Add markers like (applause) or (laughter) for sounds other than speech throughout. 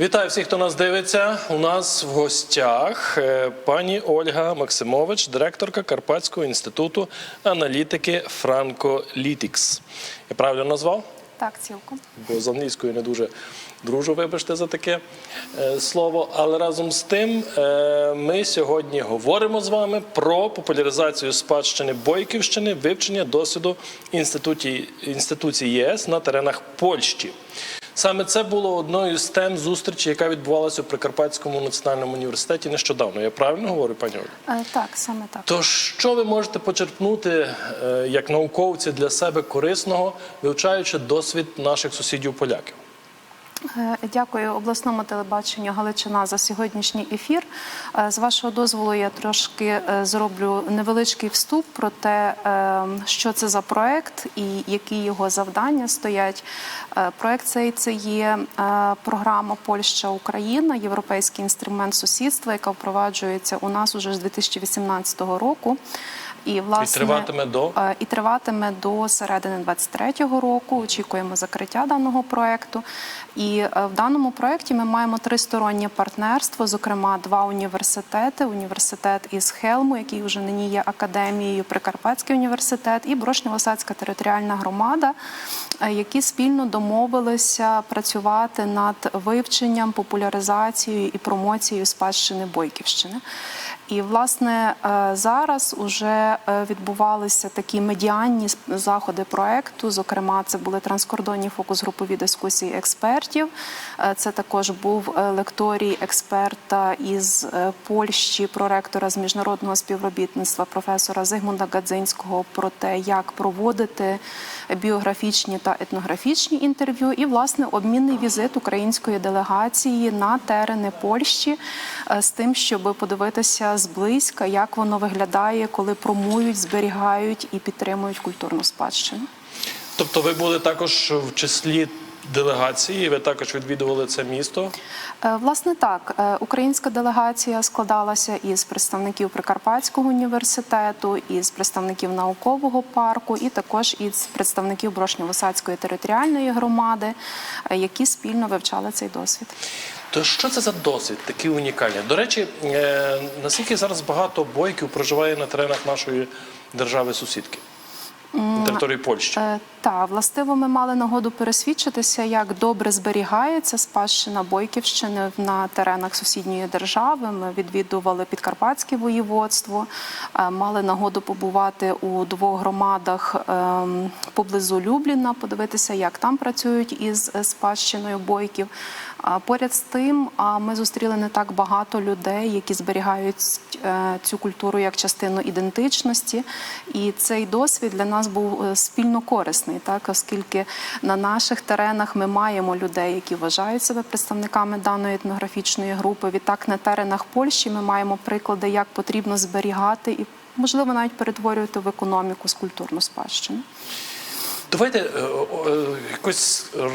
Вітаю всіх, хто нас дивиться. У нас в гостях е, пані Ольга Максимович, директорка Карпатського інституту аналітики Франколітікс. Я правильно назвав? Так, цілком. Бо з англійською не дуже дружу, вибачте за таке е, слово. Але разом з тим е, ми сьогодні говоримо з вами про популяризацію спадщини Бойківщини, вивчення досвіду інституцій ЄС на теренах Польщі. Саме це було одною з тем зустрічі, яка відбувалася у Прикарпатському національному університеті нещодавно. Я правильно говорю, пані Олі? Е, Так, саме так. То що ви можете почерпнути е, як науковці для себе корисного, вивчаючи досвід наших сусідів поляків? Е, Дякую обласному телебаченню Галичина за сьогоднішній ефір. Е, З вашого дозволу, я трошки е, зроблю невеличкий вступ про те, що це за проект і які його завдання стоять. Проект цей це є програма Польща Україна, європейський інструмент сусідства, яка впроваджується у нас уже з 2018 року. І власне триватиме до? Е, і триватиме до середини 23-го року. Очікуємо закриття даного проекту. І е, в даному проекті ми маємо тристороннє партнерство, зокрема, два університети: університет із Хелму, який вже нині є академією, Прикарпатський університет, і Брошньо-Лосацька територіальна громада, е, які спільно домовилися працювати над вивченням, популяризацією і промоцією спадщини Бойківщини. І власне е, зараз уже е, відбувалися такі медіанні заходи проекту. Зокрема, це були транскордонні фокус-групові дискусії експертів. Е, Це також був лекторій експерта із Польщі, проректора з міжнародного співробітництва професора Зигмунда Гадзинського про те, як проводити біографічні та етнографічні інтерв'ю, і власне обмінний візит української делегації на терени Польщі е, з тим, щоб подивитися зблизька, як воно виглядає, коли промують, зберігають і підтримують культурну спадщину. Тобто, ви були також в числі делегації, ви також відвідували це місто. Е, Власне, так, Е, українська делегація складалася із представників Прикарпатського університету, із представників наукового парку, і також із представників Брошньо-Лосацької територіальної громади, е, які спільно вивчали цей досвід. То що це за досвід, такий унікальний? До речі, наскільки зараз багато бойків проживає на теренах нашої держави-сусідки, на території Польщі? Е, Та властиво ми мали нагоду пересвідчитися, як добре зберігається спадщина Бойківщини на теренах сусідньої держави. Ми відвідували Підкарпатське воєводство, е, мали нагоду побувати у двох громадах ем, поблизу Любліна, подивитися, як там працюють із е, спадщиною бойків. Поряд з тим, ми зустріли не так багато людей, які зберігають е, цю культуру як частину ідентичності. І цей досвід для нас був е, спільно корисний, так оскільки на наших теренах ми маємо людей, які вважають себе представниками даної етнографічної групи. Відтак на теренах Польщі ми маємо приклади, як потрібно зберігати і можливо навіть перетворювати в економіку скульптурну спадщину. Давайте е, е,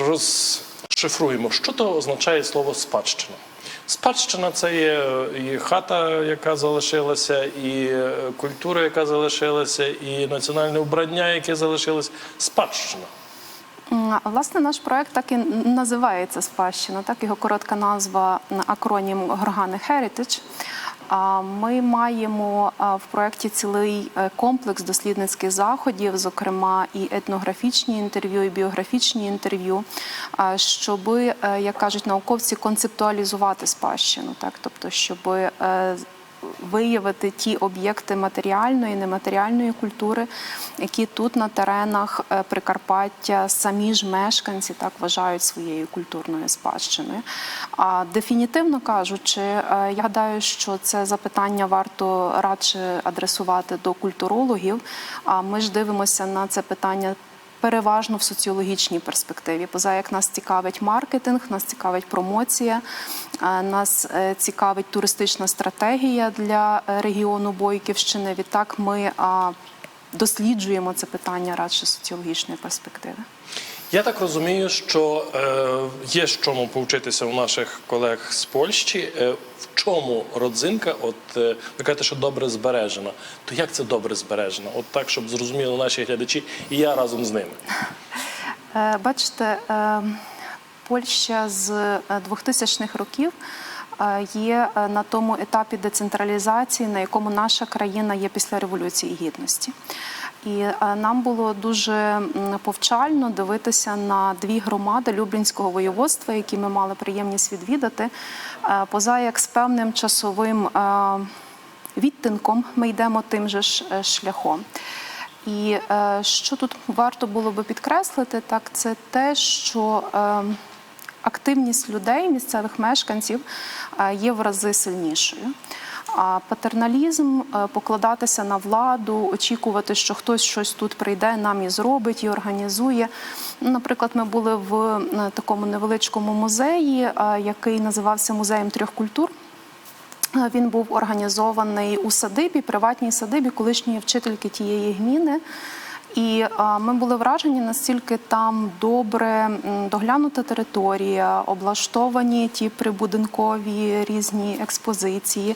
якось розшифруємо, що то означає слово спадщина. Спадщина це є і хата, яка залишилася, і е, культура, яка залишилася, і національне вбрання, яке залишилось. Спадщина. Власне, наш проект так і називається спадщина, так його коротка назва акронім Горгани Heritage. Ми маємо в проєкті цілий е, комплекс дослідницьких заходів, зокрема і етнографічні інтерв'ю, і біографічні інтерв'ю, щоб, е, як кажуть науковці, концептуалізувати спадщину, так? Тобто, щоб е, виявити ті об'єкти матеріальної, нематеріальної культури, які тут на теренах е, Прикарпаття самі ж мешканці так вважають своєю культурною спадщиною. А дефінітивно кажучи, е, я гадаю, що це запитання варто радше адресувати до культурологів. А ми ж дивимося на це питання переважно в соціологічній перспективі. Поза як нас цікавить маркетинг, нас цікавить промоція, е, нас е, цікавить туристична стратегія для е, регіону Бойківщини. Відтак ми досліджуємо це питання радше соціологічної перспективи. Я так розумію, що є з чому повчитися у наших колег з Польщі. Е, в чому родзинка? От е, ви кажете, що добре збережена. То як це добре збережена? От так, щоб зрозуміли наші глядачі, і я разом з ними. Е, Бачите, Польща з е, 2000-х років є на тому етапі децентралізації, на якому наша країна є після Революції Гідності. І е, нам було дуже повчально дивитися на дві громади Люблінського воєводства, які ми мали приємність відвідати, е, поза як з певним часовим е, відтинком ми йдемо тим же ж шляхом. І що тут варто було би підкреслити, так це те, що активність людей, місцевих мешканців є в рази сильнішою. А патерналізм, е, покладатися на владу, очікувати, що хтось щось тут прийде, нам і зробить, і організує. Ну, Наприклад, ми були в е, такому невеличкому музеї, е, який називався Музеєм трьох культур. Він був організований у садибі, приватній садибі колишньої вчительки тієї гміни. І ми були вражені, настільки там добре доглянута територія, облаштовані ті прибудинкові різні експозиції.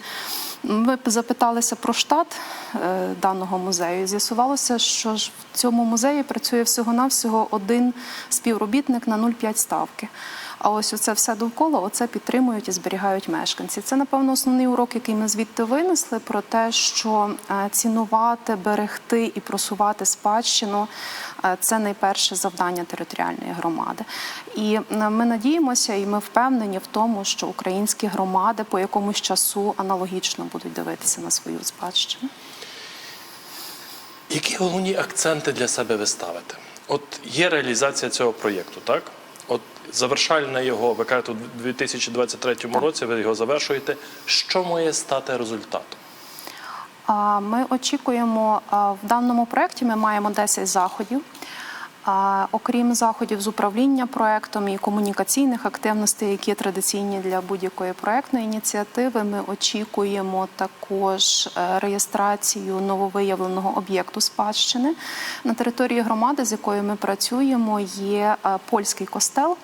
Ми запиталися про штат е, даного музею. З'ясувалося, що ж в цьому музеї працює всього-навсього один співробітник на 0,5 ставки. А ось оце все довкола, оце підтримують і зберігають мешканці. Це, напевно, основний урок, який ми звідти винесли, про те, що е, цінувати, берегти і просувати спадщину е, це найперше завдання територіальної громади. І е, ми надіємося, і ми впевнені в тому, що українські громади по якомусь часу аналогічно будуть дивитися на свою спадщину. Які головні акценти для себе ви ставите? От є реалізація цього проєкту, так? От завершальна його, ви кажете, у 2023 році ви його завершуєте. Що має стати результатом? Ми очікуємо в даному проєкті. Ми маємо 10 заходів. Окрім заходів з управління проектом і комунікаційних активностей, які традиційні для будь-якої проектної ініціативи, ми очікуємо також е, реєстрацію нововиявленого об'єкту спадщини на території громади, з якою ми працюємо. Є е, польський костел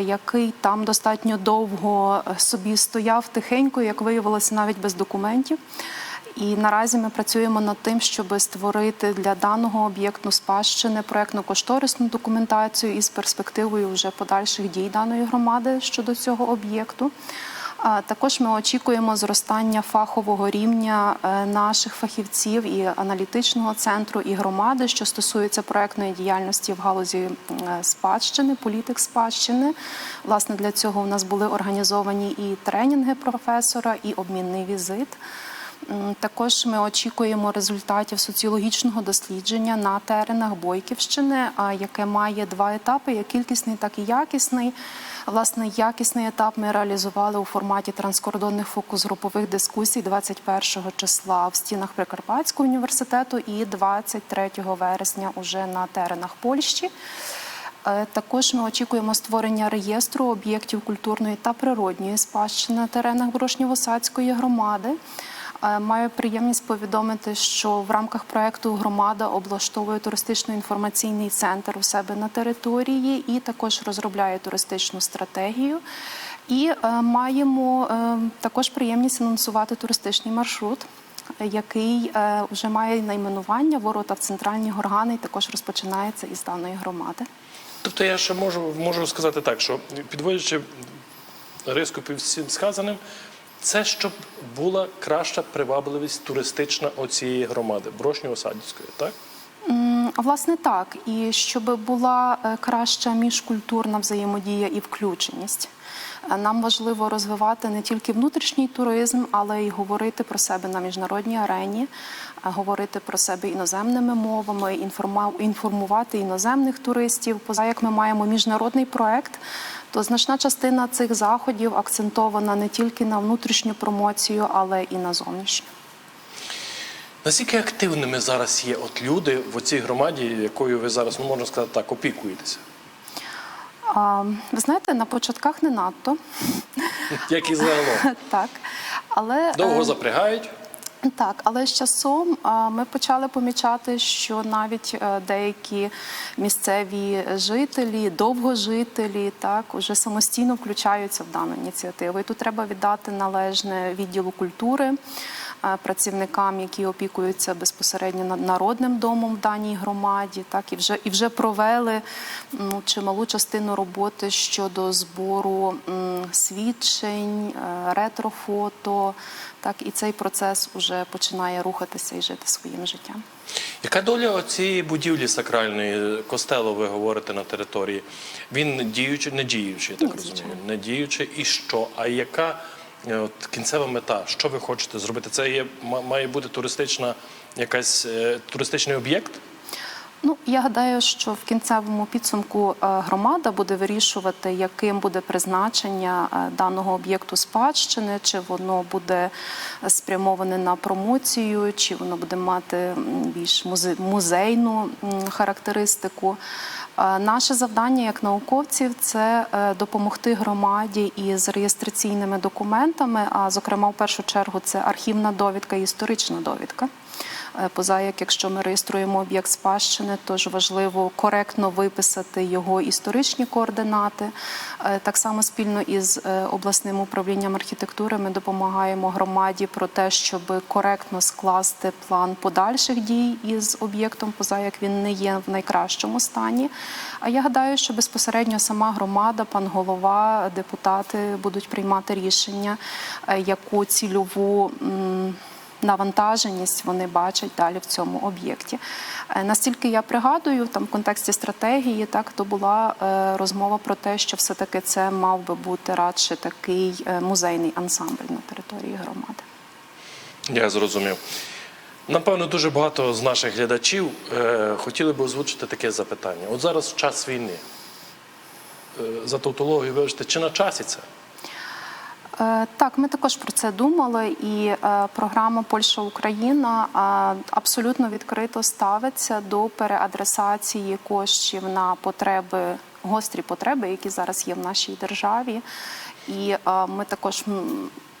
який там достатньо довго е, собі стояв тихенько, як виявилося, навіть без документів. І наразі ми працюємо над тим, щоб створити для даного об'єкту спадщини проектно-кошторисну документацію із перспективою вже подальших дій даної громади щодо цього об'єкту. Також ми очікуємо зростання фахового рівня е, наших фахівців і аналітичного центру і громади, що стосується проектної діяльності в галузі е, спадщини, політик спадщини. Власне, для цього у нас були організовані і тренінги професора, і обмінний візит. М, Також ми очікуємо результатів соціологічного дослідження на теренах Бойківщини, яке має два етапи: як кількісний, так і якісний. Власне, якісний етап ми реалізували у форматі транскордонних фокус-групових дискусій 21 числа в стінах Прикарпатського університету і 23 вересня уже на теренах Польщі. Е, Також ми очікуємо створення реєстру об'єктів культурної та природньої спадщини на теренах Брошнєво-Садської громади. Е, Маю приємність повідомити, що в рамках проекту громада облаштовує туристично-інформаційний центр у себе на території і також розробляє туристичну стратегію. І е, маємо е, також приємність анонсувати туристичний маршрут, який вже має найменування Ворота в центральні горгани і також розпочинається із даної громади. Тобто я ще можу, можу сказати так, що підводячи риску під всім сказаним, це щоб була краща привабливість туристична оцієї громади, Брошньо-Осадівської, так? Власне, так, і щоб була е, краща міжкультурна взаємодія і включеність. Е, Нам важливо розвивати не тільки внутрішній туризм, але й говорити про себе на міжнародній арені, е, говорити про себе іноземними мовами, інформувати іноземних туристів. Поза як ми маємо міжнародний проект, то значна частина цих заходів акцентована не тільки на внутрішню промоцію, але і на зовнішню. Наскільки активними зараз є от люди в цій громаді, якою ви зараз, ну можна сказати так, опікуєтеся? А, Ви знаєте, на початках не надто. Як і загалом? (laughs) Так, але Довго е, запрягають? Так, але з часом ми почали помічати, що навіть е, деякі місцеві жителі, довгожителі, так уже самостійно включаються в дану ініціативу. І тут треба віддати належне відділу культури. Е, працівникам, які опікуються безпосередньо над народним домом в даній громаді, так і вже і вже провели ну, чималу частину роботи щодо збору м, свідчень, е, ретрофото. Так, і цей процес вже починає рухатися і жити своїм життям. Яка доля цієї будівлі сакральної костелу, ви говорите на території? Він діючий, не діючий, я так Ні, розумію. Не діючий і що? А яка от, кінцева мета? Що ви хочете зробити? Це є ма- має бути туристична якась е, туристичний об'єкт? Ну, я гадаю, що в кінцевому підсумку е, громада буде вирішувати, яким буде призначення е, даного об'єкту спадщини, чи воно буде спрямоване на промоцію, чи воно буде мати більш музейну характеристику. Е, Наше завдання як науковців це е, допомогти громаді із реєстраційними документами, а зокрема, в першу чергу, це архівна довідка і історична довідка. Е, Поза як якщо ми реєструємо об'єкт спадщини, то ж важливо коректно виписати його історичні координати. Е, Так само спільно із е, обласним управлінням архітектури ми допомагаємо громаді про те, щоб коректно скласти план подальших дій із об'єктом, поза як він не є в найкращому стані. А я гадаю, що безпосередньо сама громада, пан голова, депутати будуть приймати рішення, яку цільову. Навантаженість вони бачать далі в цьому об'єкті. Е, Настільки я пригадую, там в контексті стратегії, так то була е, розмова про те, що все-таки це мав би бути радше такий е, музейний ансамбль на території громади. Я зрозумів. Напевно, дуже багато з наших глядачів е, хотіли б озвучити таке запитання. От зараз час війни. За тавтологію вибачте, чи на часі це? Е, Так, ми також про це думали, і е, програма Польща Україна е, абсолютно відкрито ставиться до переадресації коштів на потреби, гострі потреби, які зараз є в нашій державі. І ми також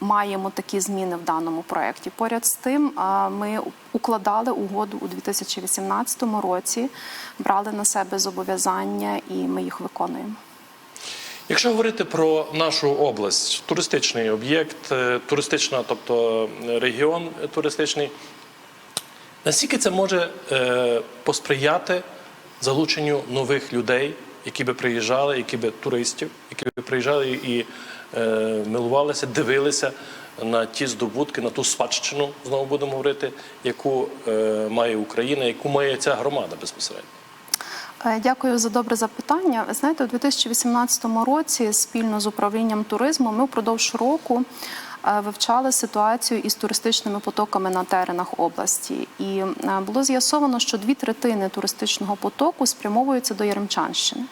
маємо такі зміни в даному проєкті. Поряд з тим, ми укладали угоду у 2018 році, брали на себе зобов'язання, і ми їх виконуємо. Якщо говорити про нашу область, туристичний об'єкт, е, туристична, тобто е, регіон туристичний, наскільки це може е, посприяти залученню нових людей, які би приїжджали, які би туристів, які би приїжджали і милувалися, дивилися на ті здобутки, на ту спадщину, знову будемо говорити, яку має Україна, яку має ця громада безпосередньо. Е, Дякую за добре запитання. Знаєте, у 2018 році спільно з управлінням туризму ми впродовж року е, вивчали ситуацію із туристичними потоками на теренах області. І е, було з'ясовано, що дві третини туристичного потоку спрямовуються до Яремчанщини.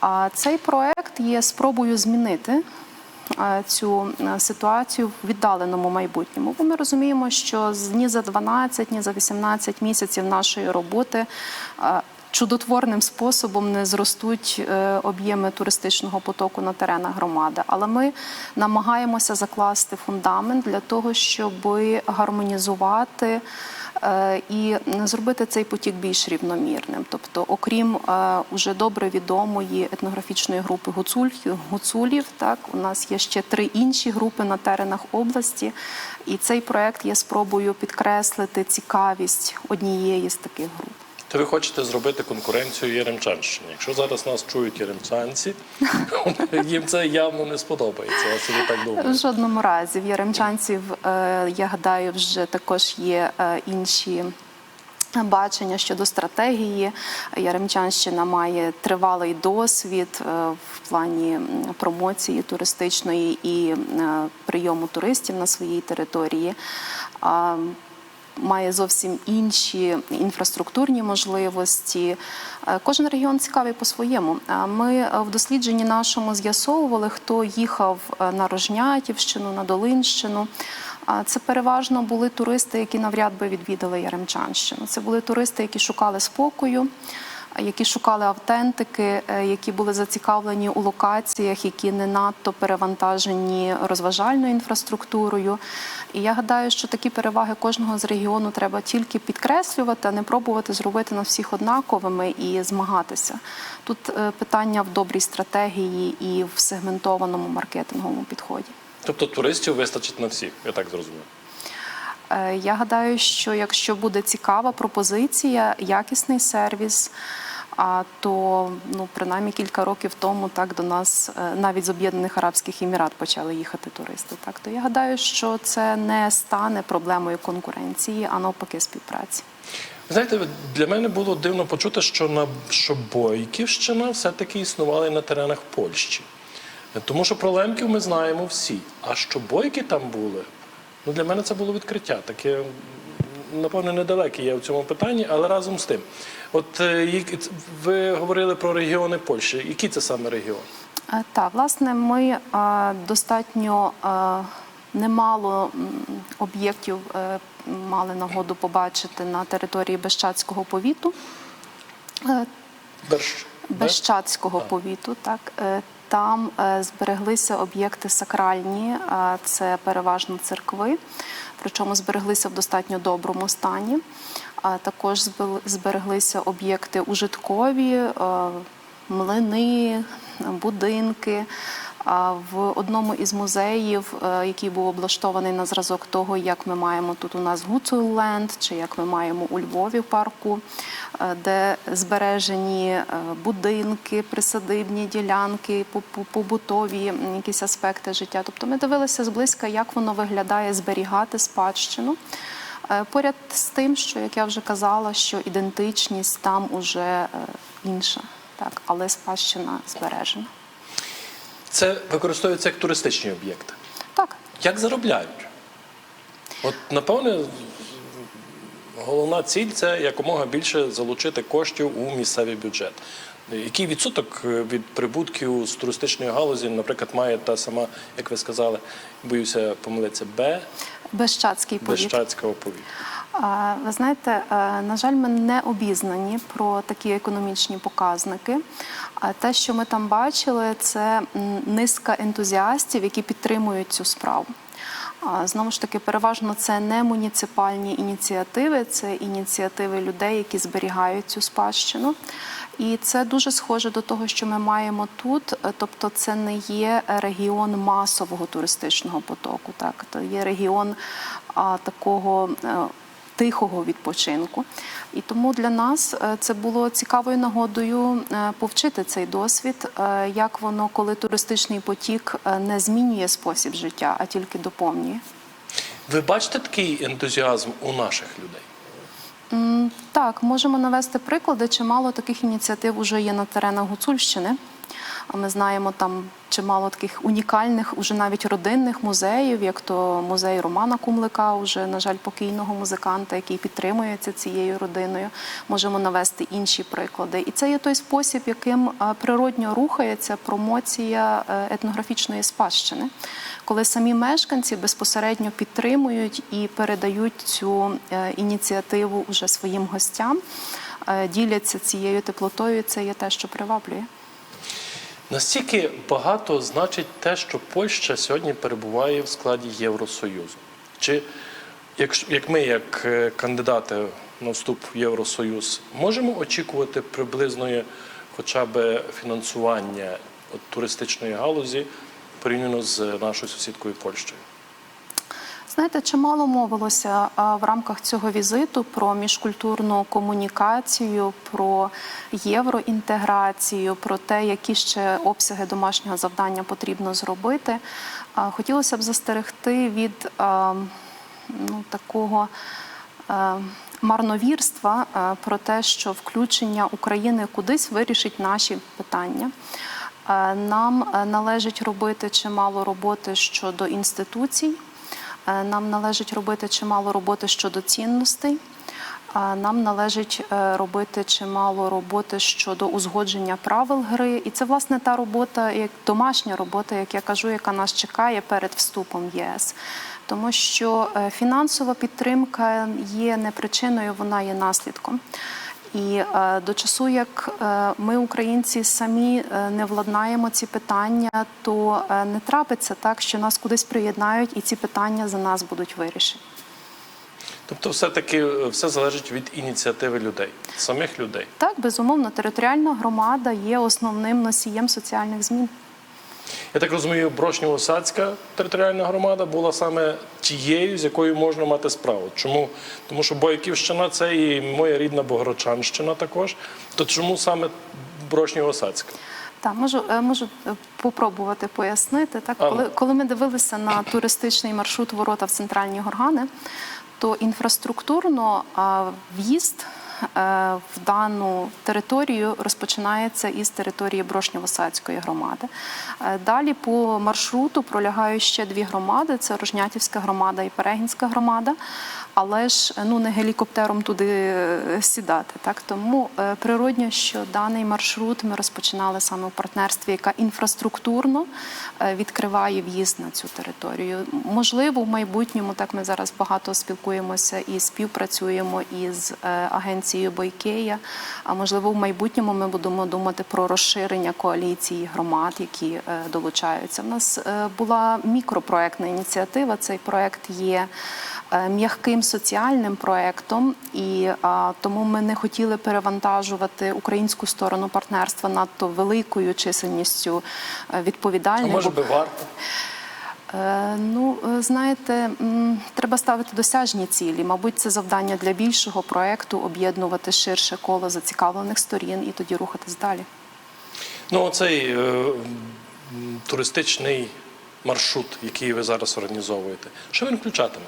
А цей проект є спробою змінити цю ситуацію в віддаленому майбутньому. Бо ми розуміємо, що ні за 12, ні за 18 місяців нашої роботи. Чудотворним способом не зростуть е, об'єми туристичного потоку на теренах громади, але ми намагаємося закласти фундамент для того, щоб гармонізувати е, і зробити цей потік більш рівномірним. Тобто, окрім е, уже добре відомої етнографічної групи гуцуль- гуцулів, так у нас є ще три інші групи на теренах області, і цей проект є спробою підкреслити цікавість однієї з таких груп. То ви хочете зробити конкуренцію Яремчанщині. Якщо зараз нас чують яремчанці, (laughs) їм це явно не сподобається. Я собі так В жодному разі в яремчанців, е, я гадаю, вже також є е, інші. Бачення щодо стратегії Яремчанщина має тривалий досвід е, в плані промоції туристичної і прийому туристів на своїй території. Має зовсім інші інфраструктурні можливості. Е, Кожен регіон цікавий по-своєму. Ми е, в дослідженні нашому з'ясовували, хто їхав е, на Рожнятівщину, на Долинщину. Це переважно були туристи, які навряд би відвідали Яремчанщину. Це були туристи, які шукали спокою, які шукали автентики, е, які були зацікавлені у локаціях, які не надто перевантажені розважальною інфраструктурою. І я гадаю, що такі переваги кожного з регіону треба тільки підкреслювати, а не пробувати зробити нас всіх однаковими і змагатися. Тут е, питання в добрій стратегії і в сегментованому маркетинговому підході. Тобто туристів вистачить на всіх, я так зрозумів. Е, Я гадаю, що якщо буде цікава пропозиція, якісний сервіс. А то ну принаймні кілька років тому так до нас е, навіть з Об'єднаних Арабських Емірат почали їхати туристи. Так то я гадаю, що це не стане проблемою конкуренції, а навпаки співпраці. Знаєте, для мене було дивно почути, що на що Бойківщина все-таки існувала на теренах Польщі. Тому що про лемків ми знаємо всі. А що бойки там були, ну для мене це було відкриття. Таке, напевно, недалеке є в цьому питанні, але разом з тим. От е, ви говорили про регіони Польщі. Які це саме регіони? Е, Так, власне, ми е, достатньо немало об'єктів мали нагоду побачити на території Бещацького повіту. Берш... Бещацького повіту, так там е, збереглися об'єкти сакральні, е, це переважно церкви, причому збереглися в достатньо доброму стані. Також збереглися об'єкти ужиткові, е, млини, будинки. В одному із музеїв, е, який був облаштований на зразок того, як ми маємо тут у нас Гуцулленд, чи як ми маємо у Львові парку, е, де збережені е, будинки, присадибні ділянки, побутові якісь аспекти життя. Тобто ми дивилися зблизька, як воно виглядає зберігати спадщину. Поряд з тим, що як я вже казала, що ідентичність там уже інша, так, але спадщина збережена. Це використовується як туристичні об'єкти. Так, Як заробляють? От, напевне, головна ціль це якомога більше залучити коштів у місцевий бюджет. Який відсоток е, від прибутків з туристичної галузі, наприклад, має та сама, як ви сказали, боюся помилитися, Б Бещацький повіт. Бещацького повіту? Ви знаєте, е, на жаль, ми не обізнані про такі економічні показники. А те, що ми там бачили, це низка ентузіастів, які підтримують цю справу. Знову ж таки, переважно це не муніципальні ініціативи, це ініціативи людей, які зберігають цю спадщину. І це дуже схоже до того, що ми маємо тут. Е, Тобто, це не є регіон масового туристичного потоку. Так, це є регіон а, такого. Тихого відпочинку, і тому для нас е, це було цікавою нагодою е, повчити цей досвід, е, як воно, коли туристичний потік не змінює спосіб життя, а тільки доповнює. Ви бачите такий ентузіазм у наших людей? Так, можемо навести приклади. Чимало таких ініціатив уже є на теренах Гуцульщини. А Ми знаємо там чимало таких унікальних, уже навіть родинних музеїв, як то музей Романа Кумлика, уже, на жаль, покійного музиканта, який підтримується цією родиною. Можемо навести інші приклади. І це є той спосіб, яким е, природньо рухається промоція е, етнографічної спадщини, коли самі мешканці безпосередньо підтримують і передають цю е, ініціативу уже своїм гостям, діляться цією теплотою. Це є те, що приваблює. Настільки багато значить те, що Польща сьогодні перебуває в складі Євросоюзу. Чи якщо- як ми, як е, кандидати на вступ в Євросоюз, можемо очікувати приблизної хоча б фінансування туристичної галузі порівняно з нашою сусідкою Польщею? Знаєте, чимало мовилося в рамках цього візиту про міжкультурну комунікацію, про євроінтеграцію, про те, які ще обсяги домашнього завдання потрібно зробити. Хотілося б застерегти від ну, такого. Марновірства про те, що включення України кудись вирішить наші питання. Нам належить робити чимало роботи щодо інституцій. Е, Нам належить робити чимало роботи щодо цінностей. Е, Нам належить е, робити чимало роботи щодо узгодження правил гри. І це власне та робота, як домашня робота, як я кажу, яка нас чекає перед вступом в єС. Тому що фінансова підтримка є не причиною, вона є наслідком. І е, до часу, як е, ми, українці, самі е, не владнаємо ці питання, то не трапиться так, що нас кудись приєднають, і ці питання за нас будуть вирішені. Тобто, все-таки все залежить від ініціативи людей, самих людей. Так, безумовно, територіальна громада є основним носієм соціальних змін. Я так розумію, Брошньо-Осадська територіальна громада була саме тією, з якою можна мати справу. Чому? Тому що Бойківщина це і моя рідна Богородчанщина також. То чому саме Брошньо-Осадська? Так, можу, е, можу е, попробувати пояснити. Так, коли, коли ми дивилися на туристичний маршрут ворота в центральні горгани, то інфраструктурно в'їзд в дану територію розпочинається із території Брошньо-Висацької громади. Е, Далі по маршруту пролягають ще дві громади: це Рожнятівська громада і Перегінська громада. Але ж ну не гелікоптером туди е, сідати. Так тому е, природньо, що даний маршрут ми розпочинали саме у партнерстві, яка інфраструктурно е, відкриває в'їзд на цю територію. Можливо, в майбутньому так ми зараз багато спілкуємося і співпрацюємо із е, агенцією Бойкея. А можливо, в майбутньому ми будемо думати про розширення коаліції громад, які е, долучаються. У нас е, була мікропроектна ініціатива. Цей проект є е, соціальним проектом, і а, тому ми не хотіли перевантажувати українську сторону партнерства надто великою чисельністю е, А відповідальних. може би варто? Е, Ну, е, знаєте, треба ставити досяжні цілі. Мабуть, це завдання для більшого проекту об'єднувати ширше коло зацікавлених сторін і тоді рухатись далі. Ну, оцей е, туристичний маршрут, який ви зараз організовуєте, що він включатиме?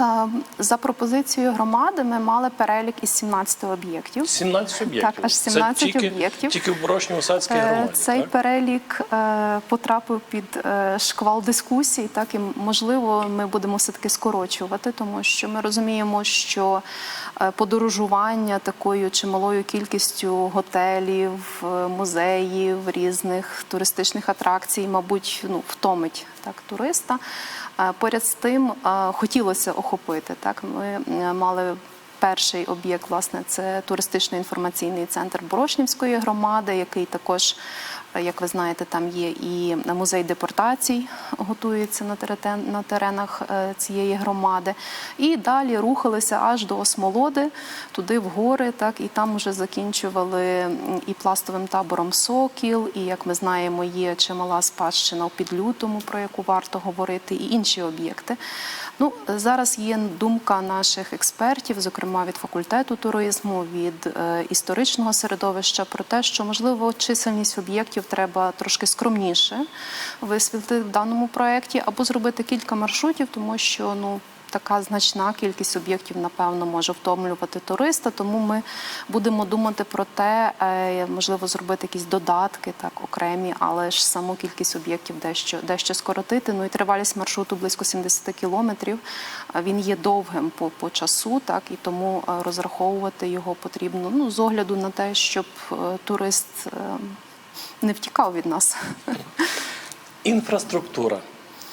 Е, За пропозицією громади ми мали перелік із 17 об'єктів. 17 об'єктів. Так, аж 17 тільки, об'єктів. Тільки в Борошньо-Осадській Е, громаді. Цей так? перелік е, потрапив під е, шквал дискусій, так і можливо, ми будемо все таки скорочувати, тому що ми розуміємо, що подорожування такою чималою кількістю готелів, музеїв, різних туристичних атракцій, мабуть, ну втомить так туриста. Е, Поряд з тим е, хотілося охопити. Так, ми е, мали Перший об'єкт, власне, це туристично-інформаційний центр Борошнівської громади, який також, як ви знаєте, там є і музей депортацій, готується на теренах е, цієї громади. І далі рухалися аж до Осмолоди, туди в гори, так і там вже закінчували і пластовим табором Сокіл, і як ми знаємо, є чимала спадщина у підлютому, про яку варто говорити, і інші об'єкти. Ну, зараз є думка наших експертів, зокрема від факультету туризму, від е, історичного середовища, про те, що можливо чисельність об'єктів треба трошки скромніше висвітлити в даному проєкті, або зробити кілька маршрутів, тому що ну. Така значна кількість об'єктів, напевно, може втомлювати туриста, тому ми будемо думати про те, е, можливо, зробити якісь додатки, так окремі, але ж саму кількість об'єктів дещо дещо скоротити. Ну і тривалість маршруту близько 70 кілометрів. Е, Він є довгим по, по часу, так і тому е, розраховувати його потрібно ну з огляду на те, щоб турист не втікав від нас. Інфраструктура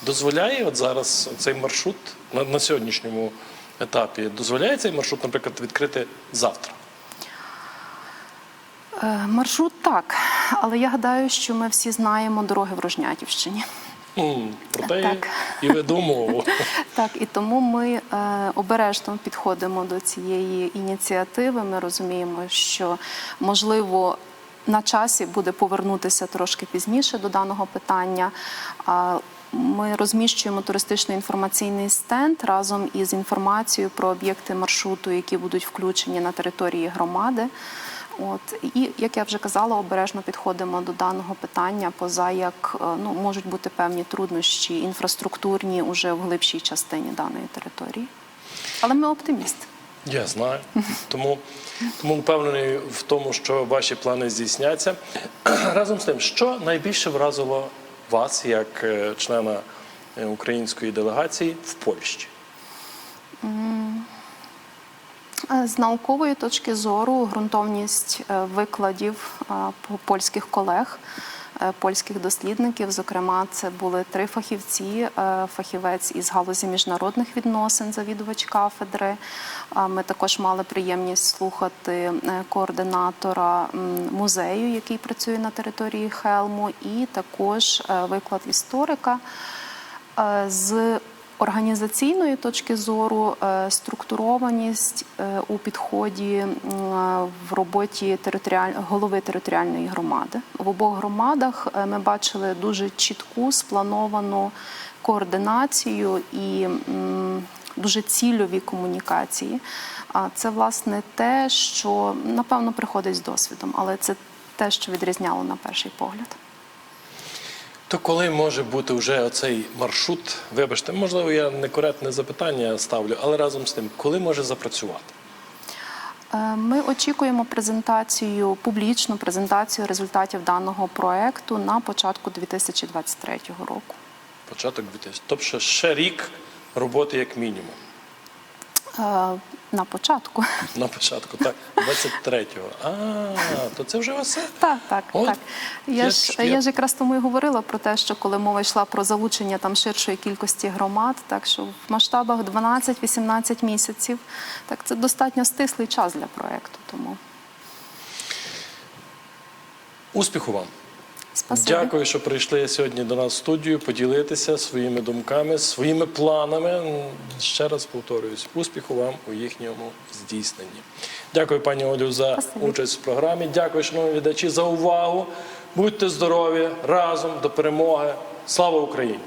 дозволяє от зараз цей маршрут на, на сьогоднішньому етапі, дозволяє цей маршрут, наприклад, відкрити завтра. Е, Маршрут так, але я гадаю, що ми всі знаємо дороги в Рожнятівщині. М, Про Так. і веду мову. (laughs) Так, і тому ми е, обережно підходимо до цієї ініціативи. Ми розуміємо, що можливо. На часі буде повернутися трошки пізніше до даного питання. Ми розміщуємо туристично-інформаційний стенд разом із інформацією про об'єкти маршруту, які будуть включені на території громади. От і як я вже казала, обережно підходимо до даного питання, поза як е, ну можуть бути певні труднощі інфраструктурні уже в глибшій частині даної території. Але ми оптимісти. Я знаю. Тому, тому впевнений в тому, що ваші плани здійсняться. Разом з тим, що найбільше вразило вас як е, члена е, української делегації в Польщі? Е, З наукової точки зору ґрунтовність викладів польських колег, польських дослідників. Зокрема, це були три фахівці: е, фахівець із галузі міжнародних відносин, завідувач кафедри. Ми також мали приємність слухати е, координатора музею, який працює на території Хелму, і також е, виклад історика. Е, З організаційної точки зору е, структурованість е, у підході в роботі територіаль... голови територіальної громади. В обох громадах е, ми бачили дуже чітку сплановану координацію і дуже цільові комунікації. А це власне те, що напевно приходить з досвідом, але це те, що відрізняло на перший погляд. То коли може бути вже оцей маршрут? Вибачте, можливо, я некоректне запитання ставлю, але разом з тим, коли може запрацювати? Е, Ми очікуємо презентацію, публічну презентацію результатів даного проекту на початку 2023 року. Початок 2000. Тобто ще рік роботи як мінімум. На початку. (laughs) На початку, так, 23-го. А, то це вже все. Так, так, От, так. Я я ж я- я ж якраз тому і говорила про те, що коли мова йшла про залучення там ширшої кількості громад, так що в масштабах 12-18 місяців, так це достатньо стислий час для проекту. Тому Успіху вам! Спасибі. Дякую, що прийшли сьогодні до нас в студію поділитися своїми думками, своїми планами. Ще раз повторююсь, успіху вам у їхньому здійсненні. Дякую, пані Олю, за Спасибо. участь в програмі. Дякую, шановні глядачі, за увагу. Будьте здорові разом до перемоги. Слава Україні!